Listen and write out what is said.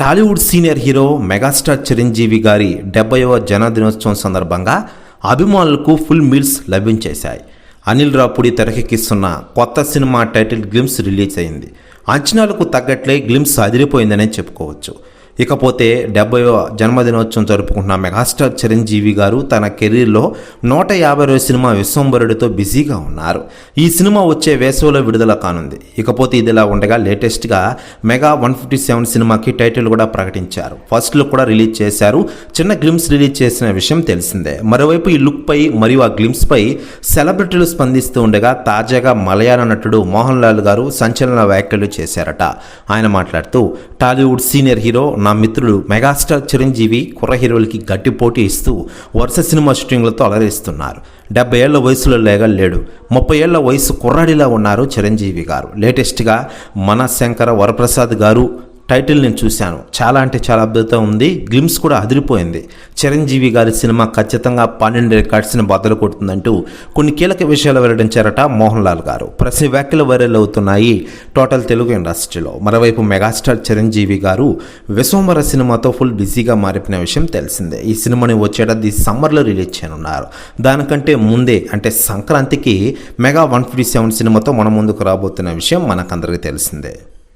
Tollywood senior hero megastar Chiranjeevi గారి డెబ్బైవ జన్మదినోత్సవం సందర్భంగా అభిమానులకు ఫుల్ మీల్స్ లభించేశాయి. అనిల్ రాపుడి తెరకెక్కిస్తున్న కొత్త సినిమా టైటిల్ గ్లిమ్స్ రిలీజ్ అయింది. అంచనాలకు తగ్గట్లే గ్లిమ్స్ అదిరిపోయిందనే చెప్పుకోవచ్చు. ఇకపోతే డెబ్బైవ జన్మదినోత్సవం జరుపుకుంటున్న మెగాస్టార్ చిరంజీవి గారు తన కెరీర్లో నూట యాభై రోజు సినిమా విశ్వంబరుడితో బిజీగా ఉన్నారు. ఈ సినిమా వచ్చే వేసవిలో విడుదల కానుంది. ఇకపోతే ఇదిలా ఉండగా లేటెస్ట్గా మెగా వన్ ఫిఫ్టీ సెవెన్ సినిమాకి టైటిల్ కూడా ప్రకటించారు. ఫస్ట్ లుక్ కూడా రిలీజ్ చేశారు. చిన్న గ్లిమ్స్ రిలీజ్ చేసిన విషయం తెలిసిందే. మరోవైపు ఈ లుక్ పై మరియు ఆ గ్లిమ్స్ పై సెలబ్రిటీలు స్పందిస్తూ ఉండగా తాజాగా మలయాళ నటుడు మోహన్ లాల్ గారు సంచలన వ్యాఖ్యలు చేశారట. ఆయన మాట్లాడుతూ టాలీవుడ్ సీనియర్ హీరో నా మిత్రులు మెగాస్టార్ చిరంజీవి కుర్ర హీరోలకి గట్టి పోటీ ఇస్తూ వరుస సినిమా షూటింగ్లతో అలరిస్తున్నారు. డెబ్బై ఏళ్ళ వయసులో లేగలేడు. ముప్పై ఏళ్ళ వయసు కుర్రాడిలా ఉన్నారు చిరంజీవి గారు. లేటెస్ట్గా మన శంకర వరప్రసాద్ గారు టైటిల్ నేను చూశాను. చాలా అంటే చాలా అద్భుతం ఉంది. గ్లిమ్స్ కూడా అదిరిపోయింది. చిరంజీవి గారి సినిమా ఖచ్చితంగా పన్నెండు రికార్డ్స్ని బద్దలు కొడుతుందంటూ కొన్ని కీలక విషయాలు వెల్లడించారట మోహన్ లాల్ గారు. ప్రతి వ్యాఖ్యలు వైరల్ అవుతున్నాయి టోటల్ తెలుగు ఇండస్ట్రీలో. మరోవైపు మెగాస్టార్ చిరంజీవి గారు విశ్వంబర సినిమాతో ఫుల్ బిజీగా మారిపోయిన విషయం తెలిసిందే. ఈ సినిమాని వచ్చేటది సమ్మర్లో రిలీజ్ చేయనున్నారు. దానికంటే ముందే అంటే సంక్రాంతికి మెగా వన్ ఫిఫ్టీ సెవెన్ సినిమాతో మన ముందుకు రాబోతున్న విషయం మనకందరికీ తెలిసిందే.